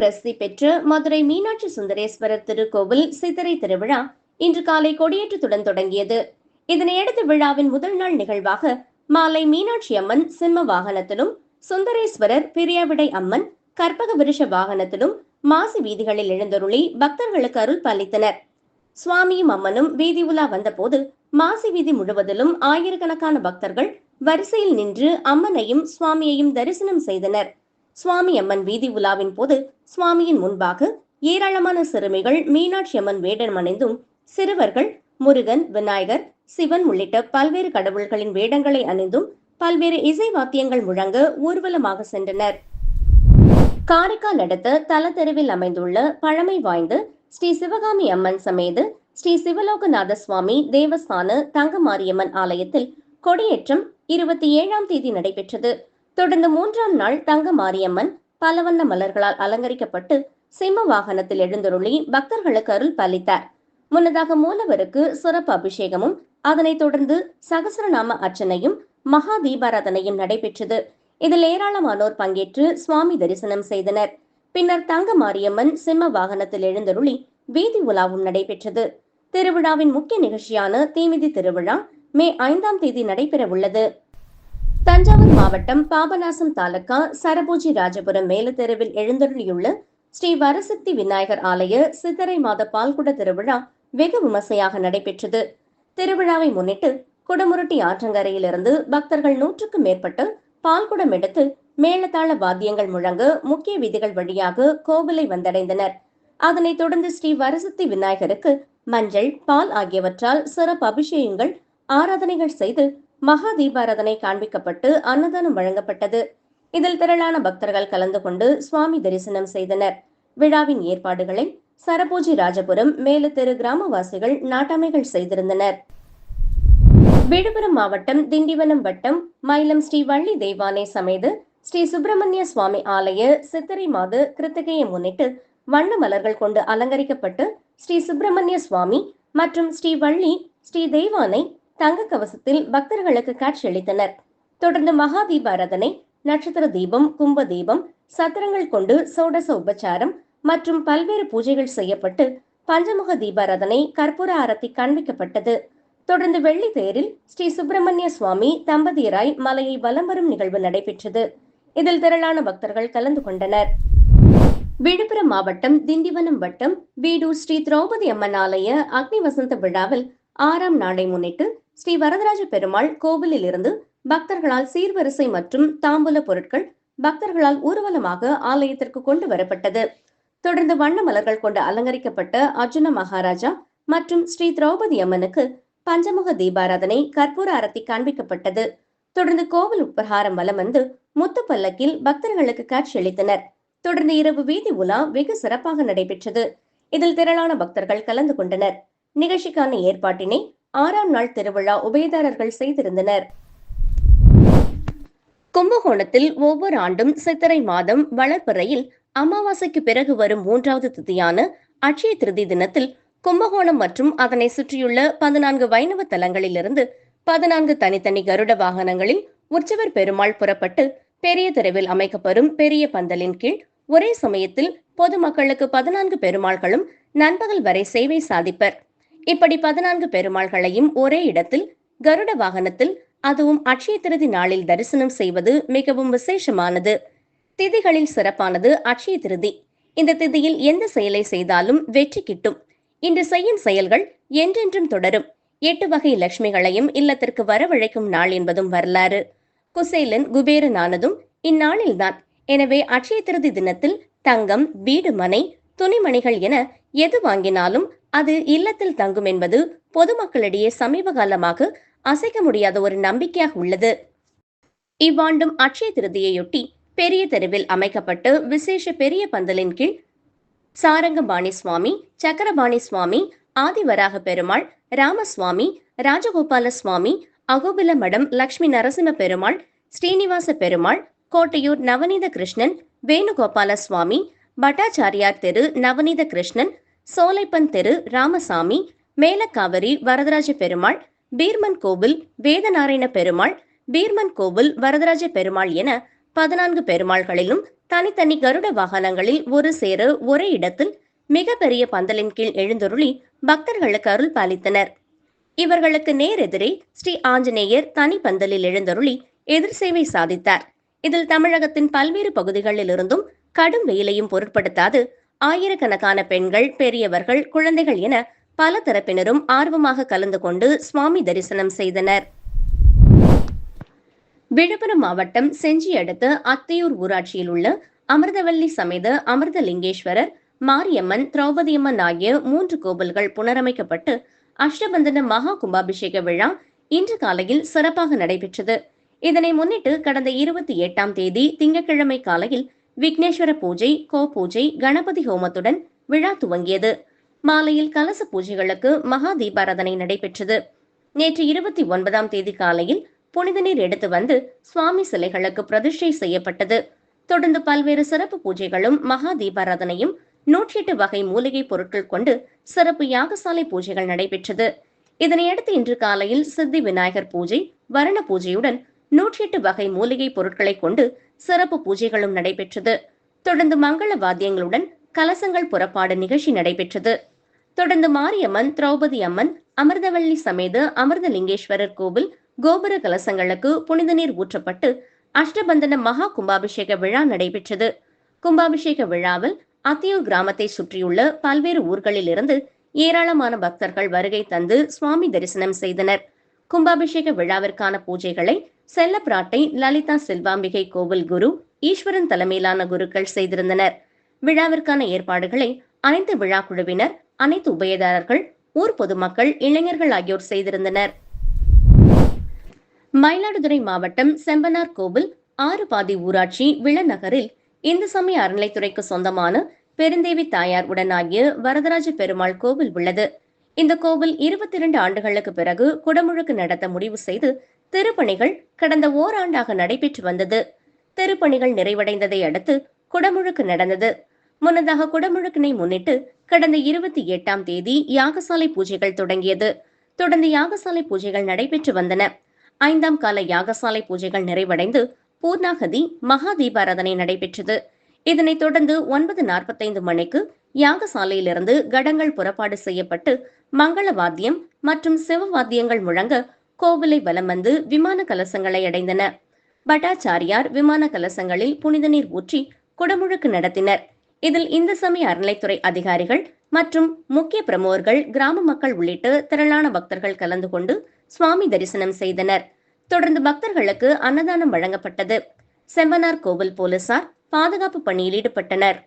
பிரசித்தி பெற்ற மதுரை மீனாட்சி சுந்தரேஸ்வரர் திருக்கோவில் சித்திரை திருவிழா இன்று காலை கொடியேற்றத்துடன் தொடங்கியது. இதனையடுத்து விழாவின் முதல் நாள் நிகழ்வாக மாலை மீனாட்சி அம்மன் சிம்ம வாகனத்திலும் சுந்தரேஸ்வரர் பிரியாவிடை அம்மன் கற்பக விருஷ வாகனத்திலும் மாசி வீதிகளில் எழுந்தருளி பக்தர்களுக்கு அருள் பாலித்தனர். சுவாமியும் அம்மனும் வீதி உலா வந்தபோது மாசி வீதி முழுவதிலும் ஆயிரக்கணக்கான பக்தர்கள் வரிசையில் நின்று அம்மனையும் சுவாமியையும் தரிசனம் செய்தனர். சுவாமி அம்மன் வீதி உலாவின் போது சுவாமியின் முன்பாக ஏராளமான சிறுமிகள் மீனாட்சி அம்மன் வேடம் அணிந்தும் சிறுவர்கள் முருகன் விநாயகர் சிவன் உள்ளிட்ட பல்வேறு கடவுள்களின் வேடங்களை அணிந்தும் பல்வேறு இசை வாத்தியங்கள் முழங்க ஊர்வலமாக சென்றனர். காரைக்கால் அடுத்த தலத்தெருவில் அமைந்துள்ள பழமை வாய்ந்த ஸ்ரீ சிவகாமி அம்மன் சமேத ஸ்ரீ சிவலோகநாத சுவாமி தேவஸ்தான தங்கமாரியம்மன் ஆலயத்தில் கொடியேற்றம் இருபத்தி ஏழாம் தேதி நடைபெற்றது. தொடர்ந்து மூன்றாம் நாள் தங்க மாரியம்மன் பலவண்ண மலர்களால் அலங்கரிக்கப்பட்டு சிம்ம வாகனத்தில் எழுந்தருளி பக்தர்களுக்கு அருள் பாலித்தார். முன்னதாக மூலவருக்கு சிறப்பு அபிஷேகமும் அதனைத் தொடர்ந்து சகசரநாம அர்ச்சனையும் மகா தீபாராதனையும் நடைபெற்றது. இதில் ஏராளமானோர் பங்கேற்று சுவாமி தரிசனம் செய்தனர். பின்னர் தங்க மாரியம்மன் சிம்ம வாகனத்தில் எழுந்தருளி வீதி உலாவும் நடைபெற்றது. திருவிழாவின் முக்கிய நிகழ்ச்சியான தீமிதி திருவிழா மே ஐந்தாம் தேதி நடைபெற உள்ளது தஞ்சாவூர் மாவட்டம் பாபநாசம் தாலுகா சரபூஜி ராஜபுரம் மேலத்தெருவில் எழுந்தருளியுள்ள ஸ்ரீ வரசக்தி விநாயகர் ஆலய சித்திரை மாத பால்குட திருவிழா வெகு விமர்சையாக நடைபெற்றது. திருவிழாவை முன்னிட்டு குடமுருட்டி ஆற்றங்கரையிலிருந்து பக்தர்கள் நூற்றுக்கும் மேற்பட்டு பால்குடம் எடுத்து மேலதாள வாத்தியங்கள் முழங்க முக்கிய வீதிகள் வழியாக கோவிலை வந்தடைந்தனர். அதனைத் தொடர்ந்து ஸ்ரீ வரசக்தி விநாயகருக்கு மஞ்சள் பால் ஆகியவற்றால் சிறப்பு அபிஷேகங்கள் ஆராதனைகள் செய்து மகா தீபாராதனை காண்பிக்கப்பட்டு அன்னதானம் வழங்கப்பட்டது. இதில் திரளான பக்தர்கள் கலந்து கொண்டு சுவாமி தரிசனம் செய்தனர். விழாவின் ஏற்பாடுகளை சரபூஜி ராஜபுரம் மேலுத்தெரு கிராமவாசிகள் நாட்டாமைகள் செய்திருந்தனர். விழுப்புரம் மாவட்டம் திண்டிவனம் வட்டம் மயிலம் ஸ்ரீ வள்ளி தெய்வானை சமேது ஸ்ரீ சுப்பிரமணிய சுவாமி ஆலய சித்திரை மாத கிருத்திகையை முன்னிட்டு வண்ண மலர்கள் கொண்டு அலங்கரிக்கப்பட்டு ஸ்ரீ சுப்பிரமணிய சுவாமி மற்றும் ஸ்ரீ வள்ளி ஸ்ரீ தெய்வானை தங்க கவசத்தில் பக்தர்களுக்கு காட்சியளித்தனர் தொடர்ந்து மகா தீபாராதனை நட்சத்திர தீபம் கும்ப தீபம் சத்திரங்கள் கொண்டு சோடச உபச்சாரம் மற்றும் பல்வேறு பூஜைகள் செய்யப்பட்டு பஞ்சமுக தீபாராதனை கற்பூர ஆரத்தி காண்பிக்கப்பட்டது. தொடர்ந்து வெள்ளி தேரில் ஸ்ரீ சுப்பிரமணிய சுவாமி தம்பதியராய் மலையை வலம் வரும் நிகழ்வு நடைபெற்றது. இதில் திரளான பக்தர்கள் கலந்து கொண்டனர். விழுப்புரம் மாவட்டம் திண்டிவனம் வட்டம் வீடூர் ஸ்ரீ திரௌபதி அம்மன் ஆலய அக்னி வசந்த விழாவில் ஆறாம் நாளை முன்னிட்டு ஸ்ரீ வரதராஜ பெருமாள் கோவிலில் இருந்து பக்தர்களால் சீர்வரிசை மற்றும் தாம்பூல பொருட்கள் பக்தர்களால் ஊர்வலமாக ஆலயத்திற்கு கொண்டு வரப்பட்டது. தொடர்ந்து வண்ண மலர்கள் கொண்டு அலங்கரிக்கப்பட்ட அர்ஜுன மகாராஜா மற்றும் ஸ்ரீ திரௌபதி அம்மனுக்கு பஞ்சமுக தீபாராதனை கற்பூர அரத்தி காண்பிக்கப்பட்டது. தொடர்ந்து கோவில் உப்பரகாரம் வலம் வந்து முத்து பல்லக்கில் பக்தர்களுக்கு காட்சியளித்தனர் தொடர்ந்து இரவு வீதி உலா வெகு சிறப்பாக நடைபெற்றது. இதில் திரளான பக்தர்கள் கலந்து கொண்டனர். நிகழ்ச்சிக்கான ஏற்பாட்டினை ஆறாம் நாள் திருவிழா உபயதாரர்கள் செய்திருந்தனர். கும்பகோணத்தில் ஒவ்வொரு ஆண்டும் சித்திரை மாதம் வளர்ப்பறையில் அமாவாசைக்கு பிறகு வரும் மூன்றாவது திதியான அட்சய திருதி தினத்தில் கும்பகோணம் மற்றும் அதனை சுற்றியுள்ள பதினான்கு வைணவ தலங்களிலிருந்து பதினான்கு தனித்தனி கருட வாகனங்களில் உற்சவர் பெருமாள் புறப்பட்டு பெரிய தெருவில் அமைக்கப்படும் பெரிய பந்தலின் கீழ் ஒரே சமயத்தில் பொதுமக்களுக்கு பதினான்கு பெருமாள்களும் நண்பகல் வரை சேவை சாதிப்பர். இப்படி பதினான்கு பெருமாள்களையும் ஒரே இடத்தில் கருட வாகனத்தில் அதுவும் அட்சய திருதி நாளில் தரிசனம் செய்வது மிகவும் விசேஷமானது. திதிகளில் சிறப்பானது அட்சய திருதி. இந்த திதியில் எந்த செயலை செய்தாலும் வெற்றி கிட்டும். இன்று செய்யும் செயல்கள் என்றென்றும் தொடரும். எட்டு வகை லட்சுமிகளையும் இல்லத்திற்கு வரவழைக்கும் நாள் என்பதும் வரலாறு. குசேலன் குபேரனானதும் இந்நாளில்தான் எனவே அட்சய திருதி தினத்தில் தங்கம் வீடு மனை துணிமணிகள் என எது வாங்கினாலும் அது இல்லத்தில் தங்கும் என்பது பொதுமக்களிடையே சமீப காலமாக அசைக்க முடியாத ஒரு நம்பிக்கையாக உள்ளது. இவ்வாண்டும் அட்சய திருதியையொட்டி பெரிய தெருவில் அமைக்கப்பட்டு விசேஷ பெரிய பந்தலின் கீழ் சாரங்கபாணி சுவாமி சக்கரபாணி சுவாமி ஆதிவராக பெருமாள் ராமசுவாமி ராஜகோபால சுவாமி அகோபில மடம் லக்ஷ்மி நரசிம்ம பெருமாள் ஸ்ரீனிவாச பெருமாள் கோட்டையூர் நவநீத கிருஷ்ணன் வேணுகோபால சுவாமி பட்டாச்சாரியார் தெரு நவநீத கிருஷ்ணன் சோலைப்பன் தெரு ராமசாமி மேலக்காவிரி வரதராஜ பெருமாள் பீர்மன் கோவில் வேதநாராயண பெருமாள் பீர்மன் கோவில் வரதராஜ பெருமாள் என பதினான்கு பெருமாள்களிலும் தனித்தனி கருட வாகனங்களில் ஒரு சேர ஒரே இடத்தில் மிகப்பெரிய பந்தலின் கீழ் எழுந்தருளி பக்தர்களுக்கு அருள் பாலித்தனர். இவர்களுக்கு நேரெதிரே ஸ்ரீ ஆஞ்சநேயர் தனி பந்தலில் எழுந்தருளி எதிர் சேவை சாதித்தார். இதில் தமிழகத்தின் பல்வேறு பகுதிகளில் இருந்தும் கடும் வெயிலையும் பொருட்படுத்தாது ஆயிரக்கணக்கான பெண்கள் பெரியவர்கள் குழந்தைகள் என பல தரப்பினரும் ஆர்வமாக கலந்து கொண்டு சுவாமி தரிசனம் செய்தனர். விழுப்புரம் மாவட்டம் செஞ்சி அடுத்த அத்தையூர் ஊராட்சியில் உள்ள அமிர்தவல்லி சமேத அமிர்தலிங்கேஸ்வரர் மாரியம்மன் திரௌபதியம்மன் ஆகிய மூன்று கோவில்கள் புனரமைக்கப்பட்டு அஷ்டபந்தன மகா கும்பாபிஷேக விழா இன்று காலையில் சிறப்பாக நடைபெற்றது. இதனை முன்னிட்டு கடந்த இருபத்தி எட்டாம் தேதி திங்கட்கிழமை காலையில் விக்னேஸ்வர பூஜை கோ பூஜை கணபதி ஹோமத்துடன் விழா துவங்கியது. மாலையில் கலச பூஜைகளுக்கு மகா தீபாராதனை நடைபெற்றது. நேற்று இருபத்தி ஒன்பதாம் தேதி காலையில் புனித நீர் எடுத்து வந்து சுவாமி சிலைகளுக்கு பிரதிஷ்டை செய்யப்பட்டது. தொடர்ந்து பல்வேறு சிறப்பு பூஜைகளும் மகா தீபாராதனையும் நூற்றி எட்டு வகை மூலிகை பொருட்கள் கொண்டு சிறப்பு யாகசாலை பூஜைகள் நடைபெற்றது. இதனையடுத்து இன்று காலையில் சித்தி விநாயகர் பூஜை வரண பூஜையுடன் நூற்றி எட்டு வகை மூலிகை பொருட்களை கொண்டு சிறப்பு பூஜைகளும் நடைபெற்றது. தொடர்ந்து மங்கள வாத்தியங்களுடன் கலசங்கள் புறப்பாடு நிகழ்ச்சி நடைபெற்றது. தொடர்ந்து மாரியம்மன் திரௌபதி அம்மன் அமிர்தவள்ளி சமேத அமிர்தலிங்கேஸ்வரர் கோவில் கோபுர கலசங்களுக்கு புனித நீர் ஊற்றப்பட்டு அஷ்டபந்தன மகா கும்பாபிஷேக விழா நடைபெற்றது. கும்பாபிஷேக விழாவில் அத்தியூர் கிராமத்தை சுற்றியுள்ள பல்வேறு ஊர்களில் இருந்து ஏராளமான பக்தர்கள் வருகை தந்து சுவாமி தரிசனம் செய்தனர். கும்பாபிஷேக விழாவிற்கான பூஜைகளை செல்லப்பிராட்டை லலிதா செல்வாம்பிகை கோவில் குரு ஈஸ்வரன் தலைமையிலான குருக்கள் செய்திருந்தனர். விழாவிற்கான ஏற்பாடுகளை அனைத்து விழா குழுவினர் அனைத்து உபயதாரர்கள் ஊர் பொதுமக்கள் இளைஞர்கள் ஆகியோர் செய்திருந்தனர். மயிலாடுதுறை மாவட்டம் செம்பனார் கோவில் ஆறு பாதி ஊராட்சி விளநகரில் இந்து சமய அறநிலைத்துறைக்கு சொந்தமான பெருந்தேவி தாயார் உடனாகிய வரதராஜ பெருமாள் கோவில் உள்ளது. இந்த கோவில் இருபத்தி இரண்டு ஆண்டுகளுக்கு பிறகு குடமுழுக்கு நடத்த முடிவு செய்து திருப்பணிகள் கடந்த ஓராண்டாக நடைபெற்று வந்தது. திருப்பணிகள் நிறைவடைந்ததை அடுத்து குடமுழுக்கு நடந்தது. முன்னதாக குடமுழுக்கினை முன்னிட்டு கடந்த இருபத்தி எட்டாம் தேதி யாகசாலை பூஜைகள் தொடங்கியது. தொடர்ந்து யாகசாலை பூஜைகள் நடைபெற்று வந்தன. ஐந்தாம் கால யாகசாலை பூஜைகள் நிறைவடைந்து பூர்ணாகதி மகா தீபாராதனை நடைபெற்றது. இதனைத் தொடர்ந்து ஒன்பது நாற்பத்தைந்து மணிக்கு யாகசாலையிலிருந்து கடங்கள் புறப்பாடு செய்யப்பட்டு மங்கள வாத்தியம் மற்றும் சிவ வாத்தியங்கள் முழங்க கோவிலை வலம் வந்து விமான கலசங்களை அடைந்தன. பட்டாச்சாரியார் விமான கலசங்களில் புனித நீர் ஊற்றி குடமுழுக்கு நடத்தினர். இதில் இந்து சமய அறநிலைத்துறை அதிகாரிகள் மற்றும் முக்கிய பிரமுகர்கள் கிராம மக்கள் உள்ளிட்ட திரளான பக்தர்கள் கலந்து கொண்டு சுவாமி தரிசனம் செய்தனர். தொடர்ந்து பக்தர்களுக்கு அன்னதானம் வழங்கப்பட்டது. செம்பனார் கோவில் போலீசார் பாதுகாப்பு பணியில் ஈடுபட்டனர்.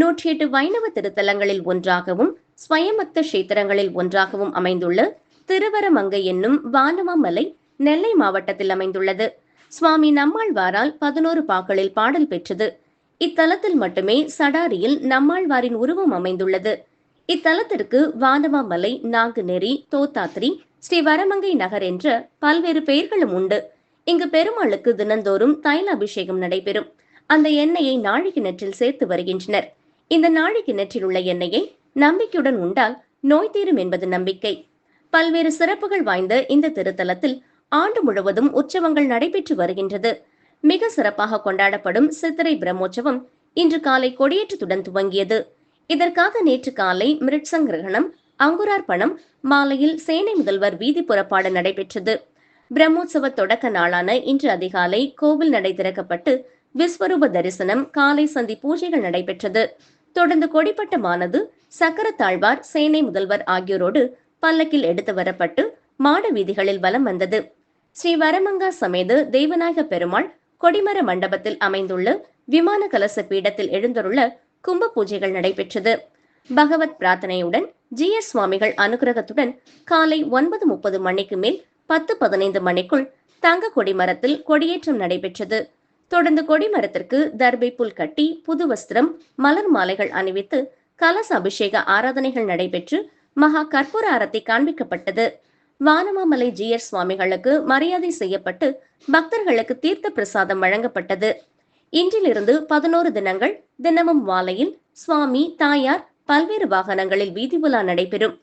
நூற்றி எட்டு வைணவ திருத்தலங்களில் ஒன்றாகவும் ஸ்வயம்பக்த கஷேத்திரங்களில் ஒன்றாகவும் அமைந்துள்ள திருவரமங்கை என்னும் வானமாமலை நெல்லை மாவட்டத்தில் அமைந்துள்ளது. சுவாமி நம்மாழ்வாரால் பதினோரு பாக்களில் பாடல் பெற்றது. இத்தலத்தில் மட்டுமே சடாரியில் நம்மாழ்வாரின் உருவம் அமைந்துள்ளது. இத்தலத்திற்கு வானவாமலை நாங்குநெறி தோத்தாத்ரி ஸ்ரீ வரமங்கை நகர் என்ற பல்வேறு பெயர்களும் உண்டு. இங்கு பெருமாளுக்கு தினந்தோறும் தைல அபிஷேகம் நடைபெறும். அந்த எண்ணெயை நாழி கிணற்றில் சேர்த்து வருகின்றனர். இந்த நாழி கிணற்றில் உள்ள எண்ணெயை நம்பிக்கையுடன் உண்டால் நோய் தீரும் என்பது நம்பிக்கை. பல்வேறு சிறப்புகள் வாய்ந்த இந்த திருத்தலத்தில் ஆண்டு முழுவதும் உற்சவங்கள் நடைபெற்று வருகின்றது. மிக சிறப்பாக கொண்டாடப்படும் சித்திரை பிரம்மோற்சவம் இன்று காலை கொடியேற்றத்துடன் துவங்கியது. இதற்காக நேற்று காலை மிருட்சங் கிரகணம் அங்குரார்ப்பணம் மாலையில் சேனை முதல்வர் வீதி புறப்பாடு நடைபெற்றது. பிரம்மோற்சவ தொடக்க நாளான இன்று அதிகாலை கோவில் நடை திறக்கப்பட்டு விஸ்வரூப தரிசனம் காலை சந்தி பூஜைகள் நடைபெற்றது. தொடர்ந்து கொடிப்பட்டமானது சக்கரத்தாழ்வார் சேனை முதல்வர் ஆகியோரோடு பல்லக்கில் எடுத்து வரப்பட்டு மாட வீதிகளில் வலம் வந்தது. ஸ்ரீ வரமங்கா சமேது தெய்வநாயக பெருமாள் கொடிமர மண்டபத்தில் அமைந்துள்ள விமான கலச பீடத்தில் எழுந்தருள்ள கும்ப பூஜைகள் நடைபெற்றது. பகவத் பிரார்த்தனையுடன் ஜி எஸ் சுவாமிகள் அனுகிரகத்துடன் காலை ஒன்பது முப்பது மணிக்கு மேல் பத்து பதினைந்து மணிக்குள் தங்க கொடிமரத்தில் கொடியேற்றம் நடைபெற்றது. தொடர்ந்து கொடிமரத்திற்கு தர்பை புல் கட்டி புது வஸ்திரம் மலர் மாலைகள் அணிவித்து கலச அபிஷேக ஆராதனைகள் நடைபெற்று மகா கற்பூர ஆரத்தி காண்பிக்கப்பட்டது. வானமாமலை ஜியர் சுவாமிகளுக்கு மரியாதை செய்யப்பட்டு பக்தர்களுக்கு தீர்த்த பிரசாதம் வழங்கப்பட்டது. இன்றிலிருந்து பதினோரு தினங்கள் தினமும் மாலையில் சுவாமி தாயார் பல்வேறு வாகனங்களில் வீதி உலா நடைபெறும்.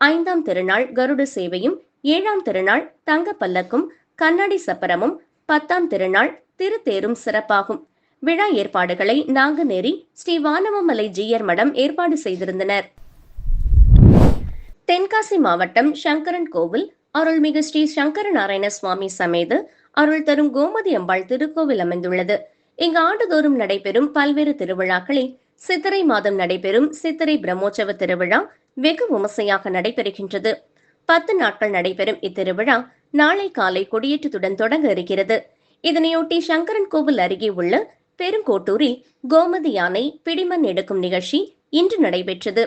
ஐந்தாம் திருநாள் கருட சேவையும் ஏழாம் திருநாள் தங்க பல்லக்கும் கண்ணாடி சப்பரமும் பத்தாம் திருநாள் திருத்தேரும் சிறப்பாகும். விழா ஏற்பாடுகளை நாங்குநேரி ஸ்ரீ வானவமலை ஜீயர் மடம் ஏற்பாடு செய்திருந்தனர். தென்காசி மாவட்டம் சங்கரன் கோவில் அருள்மிகு ஸ்ரீ சங்கர நாராயண சுவாமி சமேத அருள் தரும் கோமதி அம்பாள் திருக்கோவில் அமைந்துள்ளது. இங்கு ஆண்டுதோறும் நடைபெறும் பல்வேறு திருவிழாக்களில் சித்திரை மாதம் நடைபெறும் சித்திரை பிரம்மோற்சவ திருவிழா வெகு விமர்சையாக நடைபெறுகின்றது. பத்து நாட்கள் நடைபெறும் இத்திருவிழா நாளை காலை கொடியேற்றத்துடன் தொடங்க இருக்கிறது. இதனையொட்டி சங்கரன் கோவில் அருகே உள்ள பெருங்கோட்டூரில் கோமதி யானை பிடிமண் எடுக்கும் நிகழ்ச்சி இன்று நடைபெற்றது.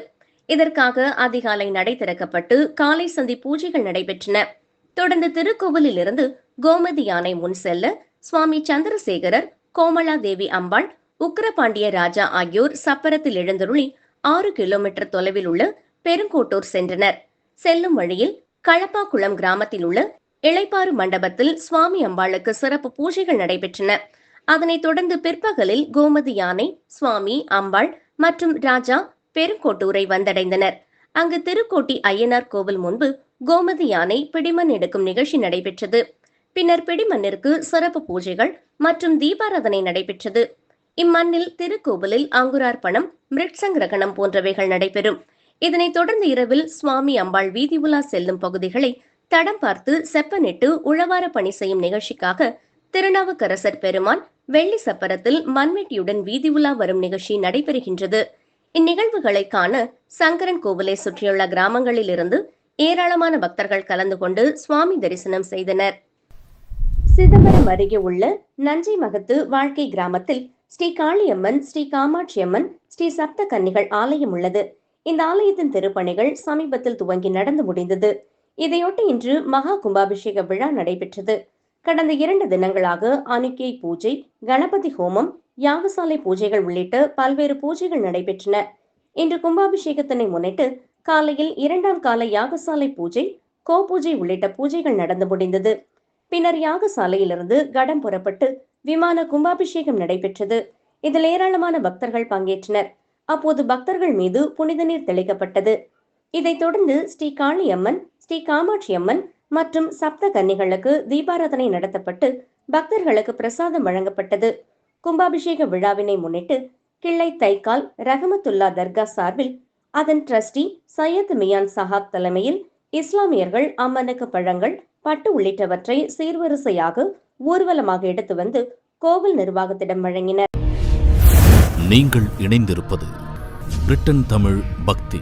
இதற்காக அதிகாலை நடை திறக்கப்பட்டு காலை சந்தி பூஜைகள் நடைபெற்றன. தொடர்ந்து திருக்கோவிலில் இருந்து கோமதி யானை முன் செல்ல சுவாமி சந்திரசேகரர் கோமலா தேவி அம்பாள் உக்கரபாண்டிய ராஜா ஆகியோர் சப்பரத்தில் எழுந்தருளி ஆறு கிலோமீட்டர் தொலைவில் உள்ள பெருங்கோட்டூர் சென்றனர். செல்லும் வழியில் களப்பாக்குளம் கிராமத்தில் உள்ள இளைப்பாறு மண்டபத்தில் சுவாமி அம்பாளுக்கு சிறப்பு பூஜைகள் நடைபெற்றன. அதனைத் தொடர்ந்து பிற்பகலில் கோமதி யானை சுவாமி அம்பாள் மற்றும் ராஜா பெருங்கோட்டூரை வந்தடைந்தனர். அங்கு திருக்கோட்டி ஐயனார் கோவில் முன்பு கோமதி யானை பிடிமண் எடுக்கும் நிகழ்ச்சி நடைபெற்றது. பின்னர் பிடிமண்ணிற்கு சிறப்பு பூஜைகள் மற்றும் தீபாராதனை நடைபெற்றது. இம்மண்ணில் திருக்கோவிலில் அங்குரார்ப்பணம் மிருட்சங்கிரகணம் போன்றவைகள் நடைபெறும். இதனைத் தொடர்ந்து இரவில் சுவாமி அம்பாள் வீதி உலா செல்லும் பகுதிகளை தடம் பார்த்து செப்பனிட்டு உழவார பணி செய்யும் நிகழ்ச்சிக்காக திருநாவுக்கரசர் பெருமான் வெள்ளி சப்பரத்தில் மண்வெட்டியுடன் வீதி உலா வரும் நிகழ்ச்சி நடைபெறுகின்றது. இந்நிகழ்வுகளை காண சங்கரன் கோவிலை சுற்றியுள்ள கிராமங்களில் இருந்து ஏராளமான பக்தர்கள் கலந்து கொண்டு சுவாமி தரிசனம் செய்தனர். சிதம்பரம் அருகே உள்ள நஞ்சை மகத்து வாழ்க்கை கிராமத்தில் ஸ்ரீ காளியம்மன் ஸ்ரீ காமாட்சி அம்மன் ஸ்ரீ சப்த கன்னிகள் ஆலயம் உள்ளது. இந்த ஆலயத்தின் திருப்பணிகள் சமீபத்தில் துவங்கி நடந்து முடிந்தது. இதையொட்டி இன்று மகா கும்பாபிஷேக விழா நடைபெற்றது. கடந்த இரண்டு தினங்களாக அனுக்கை பூஜை கணபதி ஹோமம் யாகசாலை பூஜைகள் உள்ளிட்ட பல்வேறு பூஜைகள் நடைபெற்றன. இன்று கும்பாபிஷேகத்தினை முன்னிட்டு காலையில் இரண்டாம் கால யாகசாலை பூஜை கோ பூஜை உள்ளிட்ட பூஜைகள் நடந்து முடிந்தது. பின்னர் யாகசாலையிலிருந்து கடம் புறப்பட்டு விமான கும்பாபிஷேகம் நடைபெற்றது. இதில் ஏராளமான பக்தர்கள் பங்கேற்றனர். அப்போது பக்தர்கள் மீது புனித நீர் தெளிக்கப்பட்டது. இதைத் தொடர்ந்து ஸ்ரீ காளியம்மன் ஸ்ரீ காமாட்சி அம்மன் மற்றும் சப்த கன்னிகளுக்கு தீபாராதனை நடத்தப்பட்டு பக்தர்களுக்கு பிரசாதம் வழங்கப்பட்டது. கும்பாபிஷேக விழாவினை முன்னிட்டு கிள்ளை தைக்கால் ரஹமத்துல்லா தர்கா சார்பில் அதன் ட்ரஸ்டி சையத் மியான் சஹாப் தலைமையில் இஸ்லாமியர்கள் அம்மனுக்கு பழங்கள் பட்டு உள்ளிட்டவற்றை சீர்வரிசையாக ஊர்வலமாக எடுத்து வந்து கோவில் நிர்வாகத்திடம் வழங்கினர். நீங்கள் இணைந்திருப்பது பிரிட்டன் தமிழ் பக்தி.